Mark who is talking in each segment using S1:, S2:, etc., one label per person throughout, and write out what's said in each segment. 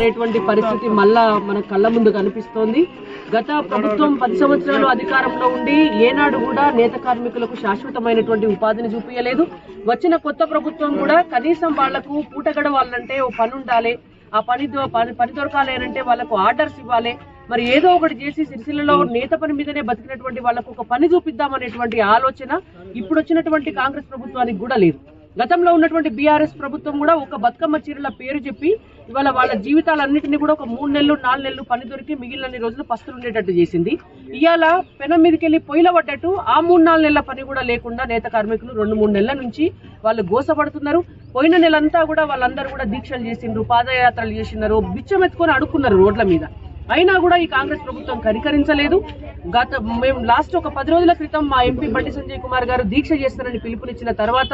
S1: మారేటువంటి పరిస్థితి మళ్ళా మన కళ్ళ ముందు కనిపిస్తోంది. గత ప్రభుత్వం పది సంవత్సరాలు అధికారంలో ఉండి ఏనాడు కూడా నేత కార్మికులకు శాశ్వతమైనటువంటి ఉపాధిని చూపించలేదు వచ్చిన కొత్త ప్రభుత్వం కూడా కనీసం వాళ్ళకు పూట గడవాలంటే ఓ పని ఉండాలి ఆ పని పని పని దొరకాలేనంటే వాళ్ళకు ఆర్డర్స్ ఇవ్వాలి. మరి ఏదో ఒకటి చేసి సిరిసిల్లలో నేత పని మీదనే బతికినటువంటి వాళ్ళకు ఒక పని చూపిద్దాం అనేటువంటి ఆలోచన ఇప్పుడు వచ్చినటువంటి కాంగ్రెస్ ప్రభుత్వానికి కూడా లేదు. గతంలో ఉన్నటువంటి బీఆర్ఎస్ ప్రభుత్వం కూడా ఒక బతుకమ్మ చీరల పేరు చెప్పి ఇవాళ వాళ్ళ జీవితాలన్నింటినీ కూడా ఒక మూడు నెలలు నాలుగు నెలలు పని దొరికి మిగిలిన రోజులు పస్తులు ఉండేటట్టు చేసింది. ఇవాళ పెనం మీదకి వెళ్ళి పొయ్యిల పడ్డట్టు ఆ మూడు నాలుగు నెలల పని కూడా లేకుండా నేత కార్మికులు రెండు మూడు నెలల నుంచి వాళ్ళు గోసపడుతున్నారు. పోయిన నెలంతా కూడా వాళ్ళందరూ కూడా దీక్షలు చేసిండ్రు పాదయాత్రలు చేసినారు బిచ్చం ఎత్తుకొని అడుక్కున్నారు రోడ్ల మీద. అయినా కూడా ఈ కాంగ్రెస్ ప్రభుత్వం కనికరించలేదు. గత మేము లాస్ట్ ఒక పది రోజుల క్రితం మా ఎంపీ బండి సంజయ్ కుమార్ గారు దీక్ష చేస్తారని పిలుపునిచ్చిన తర్వాత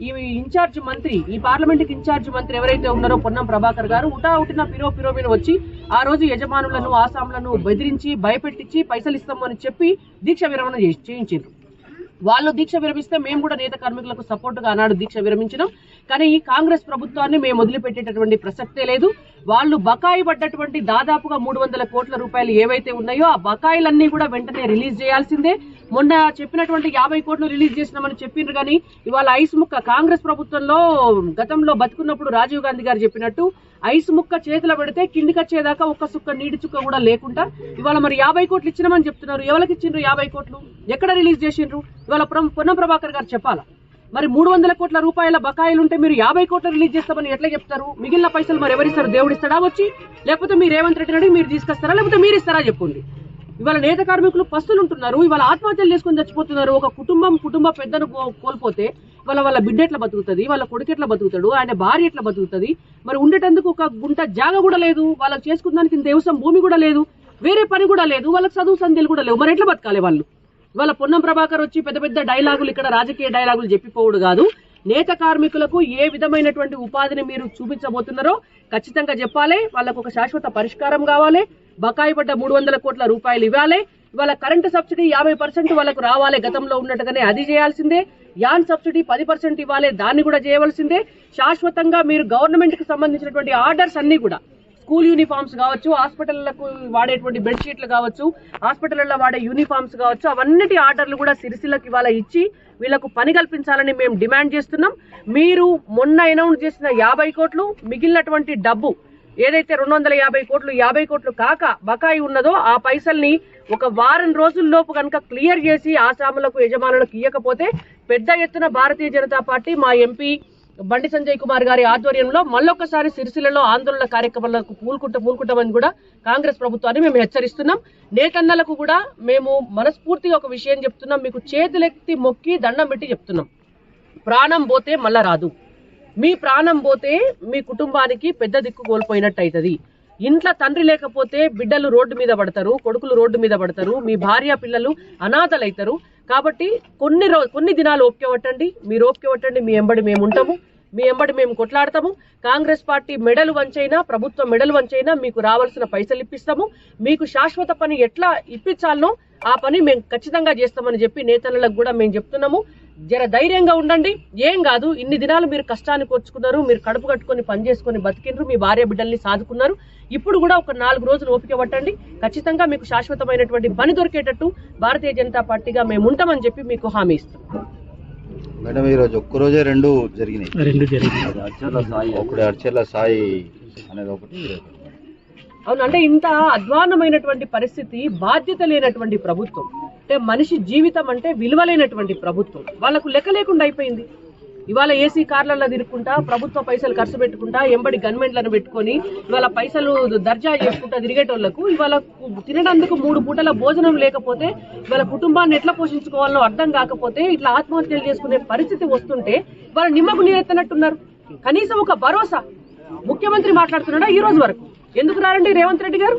S1: ఈ ఇన్ఛార్జ్ మంత్రి ఈ పార్లమెంట్కి ఇన్ఛార్జ్ మంత్రి ఎవరైతే ఉన్నారో పొన్నం ప్రభాకర్ గారు ఉటా ఉటిన పిరో పిరో మీద వచ్చి ఆ రోజు యజమానులను ఆసాములను బెదిరించి భయపెట్టించి పైసలు ఇస్తామని చెప్పి దీక్ష విరమణ చేయించారు వాళ్ళు దీక్ష విరమిస్తే మేము కూడా నేత కార్మికులకు సపోర్టుగా అన్నాడు ఆనాడు దీక్ష విరమించినాం. కానీ ఈ కాంగ్రెస్ ప్రభుత్వాన్ని మేము వదిలిపెట్టేటటువంటి ప్రసక్తే లేదు. వాళ్ళు బకాయి పడ్డటువంటి దాదాపుగా మూడు వందల కోట్ల రూపాయలు ఏవైతే ఉన్నాయో ఆ బకాయిలన్నీ కూడా వెంటనే రిలీజ్ చేయాల్సిందే. మొన్న చెప్పినటువంటి యాభై కోట్లు రిలీజ్ చేసినామని చెప్పిండ్రు కానీ ఇవాళ ఐస్ ముక్క కాంగ్రెస్ ప్రభుత్వంలో గతంలో బతుకున్నప్పుడు రాజీవ్ గాంధీ గారు చెప్పినట్టు ఐస్ ముక్క చేతిలో పెడితే కిందికి వచ్చేదాకా ఒక్క సుక్క నీటి చుక్క కూడా లేకుండా ఇవాళ మరి యాభై కోట్లు ఇచ్చినామని చెప్తున్నారు. ఎవరికి ఇచ్చిండ్రు యాభై కోట్లు? ఎక్కడ రిలీజ్ చేసిండ్రు? ఇవాళ ప్ర- పొన్నం ప్రభాకర్ గారు చెప్పాలా? మరి మూడు వందల కోట్ల రూపాయల బకాయిలు ఉంటే మీరు యాభై కోట్లు రిలీజ్ చేస్తామని ఎట్లా చెప్తారు? మిగిలిన పైసలు మరి ఎవరిస్తారు? దేవుడిస్తాడా వచ్చి? లేకపోతే మీరు రేవంత్ రెడ్డి అడిగి మీరు తీసుకొస్తారా? లేకపోతే మీరు ఇస్తారా? చెప్పండి. ఇవాళ నేత కార్మికులు పస్తులు ఉంటున్నారు ఇవాళ ఆత్మహత్యలు చేసుకొని చచ్చిపోతున్నారు. ఒక కుటుంబం కుటుంబ పెద్దను కో- కోల్పోతే వాళ్ళ వాళ్ళ బిడ్డ ఎట్లా బతుకుతుంది? వాళ్ళ కొడుకు ఎట్లా బతుకుతాడు? ఆయన భార్య ఎట్లా బతుకుతుంది? మరి ఉండేటందుకు ఒక గుంట జాగ కూడా లేదు. వాళ్ళకి చేసుకున్నానికి ఇంత వ్యవసాయం భూమి కూడా లేదు. వేరే పని కూడా లేదు. వాళ్ళకి చదువు సంధ్యలు కూడా లేవు. మరి ఎట్లా బతకాలి వాళ్ళు? ఇవాళ పొన్నం ప్రభాకర్ వచ్చి పెద్ద పెద్ద డైలాగులు ఇక్కడ రాజకీయ డైలాగులు చెప్పిపోవుడు కాదు. నేత కార్మికులకు ఏ విధమైనటువంటి ఉపాధిని మీరు చూపించబోతున్నారో ఖచ్చితంగా చెప్పాలి. వాళ్ళకు ఒక శాశ్వత పరిష్కారం కావాలి. బకాయి పడ్డ మూడు వందల కోట్ల రూపాయలు ఇవ్వాలి. ఇవాళ కరెంటు సబ్సిడీ యాభై పర్సెంట్ వాళ్ళకు రావాలి. గతంలో ఉన్నట్టుగానే అది చేయాల్సిందే. యాన్ సబ్సిడీ పది పర్సెంట్ ఇవ్వాలి. దాన్ని కూడా చేయవలసిందే. శాశ్వతంగా మీరు గవర్నమెంట్కి సంబంధించినటువంటి ఆర్డర్స్ అన్ని కూడా స్కూల్ యూనిఫామ్స్ కావచ్చు హాస్పిటళ్ళకు వాడేటువంటి బెడ్షీట్లు కావచ్చు హాస్పిటల్లో వాడే యూనిఫామ్స్ కావచ్చు అవన్నిటి ఆర్డర్లు కూడా సిరిసిల్లకి ఇవాళ ఇచ్చి వీళ్ళకు పని కల్పించాలని మేము డిమాండ్ చేస్తున్నాం. మీరు మొన్న అనౌన్స్ చేసిన యాభై కోట్లు మిగిలినటువంటి డబ్బు ఏదైతే రెండు వందల యాభై కోట్లు యాభై కోట్లు కాక బకాయి ఉన్నదో ఆ పైసల్ని ఒక వారం రోజుల్లోపు కనుక క్లియర్ చేసి ఆశ్రాములకు యజమానులకు ఇవ్వకపోతే పెద్ద ఎత్తున భారతీయ జనతా పార్టీ మా ఎంపీ బండి సంజయ్ కుమార్ గారి ఆధ్వర్యంలో మళ్ళొక్కసారి సిరిసిల్లలో ఆందోళన కార్యక్రమాలకు పూలుకుంటూ పూలుకుంటామని కూడా కాంగ్రెస్ ప్రభుత్వాన్ని మేము హెచ్చరిస్తున్నాం. నేతన్నలకు కూడా మేము మనస్ఫూర్తిగా ఒక విషయం చెప్తున్నాం. మీకు చేతులెత్తి మొక్కి దండం పెట్టి చెప్తున్నాం. ప్రాణం పోతే మళ్ళా రాదు. మీ ప్రాణం పోతే మీ కుటుంబానికి పెద్ద దిక్కు కోల్పోయినట్టు అవుతుంది ఇంట్లో తండ్రి లేకపోతే బిడ్డలు రోడ్డు మీద పడతారు కొడుకులు రోడ్డు మీద పడతారు మీ భార్య పిల్లలు అనాథలైతారు. కాబట్టి కొన్ని రోజు కొన్ని దినాలు ఓపిక పట్టండి మీరు ఓపిక పట్టండి మీ ఎంబడి మేము ఉంటాము. మీ ఎంబడి మేము కొట్లాడతాము. కాంగ్రెస్ పార్టీ మెడలు వంచైనా ప్రభుత్వం మెడలు వంచైనా మీకు రావాల్సిన పైసలు ఇప్పిస్తాము. మీకు శాశ్వత పని ఎట్లా ఇప్పించాలనో ఆ పని మేము ఖచ్చితంగా చేస్తామని చెప్పి నేతలకు కూడా మేము చెప్తున్నాము. జర ధైర్యంగా ఉండండి. ఏం కాదు ఇన్ని దినాలు మీరు కష్టాన్ని కూర్చుకున్నారు మీరు కడుపు కట్టుకొని పని చేసుకొని బతికిండ్రు మీ భార్య బిడ్డల్ని సాదుకున్నారు. ఇప్పుడు కూడా ఒక నాలుగు రోజులు ఓపిక పట్టండి. ఖచ్చితంగా మీకు శాశ్వతమైనటువంటి పని దొరికేటట్టు భారతీయ జనతా పార్టీగా మేము ఉంటామని చెప్పి మీకు హామీ ఇస్తాం.
S2: మేడం ఈరోజు ఒక్కరోజే రెండు జరిగినాయి.
S3: రెండు జరిగింది
S2: ఒకటి అర్చర్ల సాయి అనేది ఒకటి
S1: అవును అంటే ఇంత అధ్వాన్నమైనటువంటి పరిస్థితి బాధ్యత లేనటువంటి ప్రభుత్వం. అంటే మనిషి జీవితం అంటే విలువలేనటువంటి ప్రభుత్వం. వాళ్ళకు లెక్క లేకుండా అయిపోయింది. ఇవాళ ఏసీ కార్లలో తిరుక్కుంటా ప్రభుత్వ పైసలు ఖర్చు పెట్టుకుంటా ఎంబడి గన్మెంట్లను పెట్టుకొని ఇవాళ పైసలు దర్జా చేసుకుంటా తిరిగేటోళ్ళకు ఇవాళ తినడానికి మూడు పూటల భోజనం లేకపోతే ఇవాళ కుటుంబాన్ని ఎట్లా పోషించుకోవాలో అర్థం కాకపోతే ఇట్లా ఆత్మహత్యలు చేసుకునే పరిస్థితి వస్తుంటే వాళ్ళ నిమ్మకు నీరెత్తనట్టున్నారు. కనీసం ఒక భరోసా. ముఖ్యమంత్రి మాట్లాడుతున్నాడా ఈ రోజు వరకు? ఎందుకు రారండి రేవంత్ రెడ్డి గారు?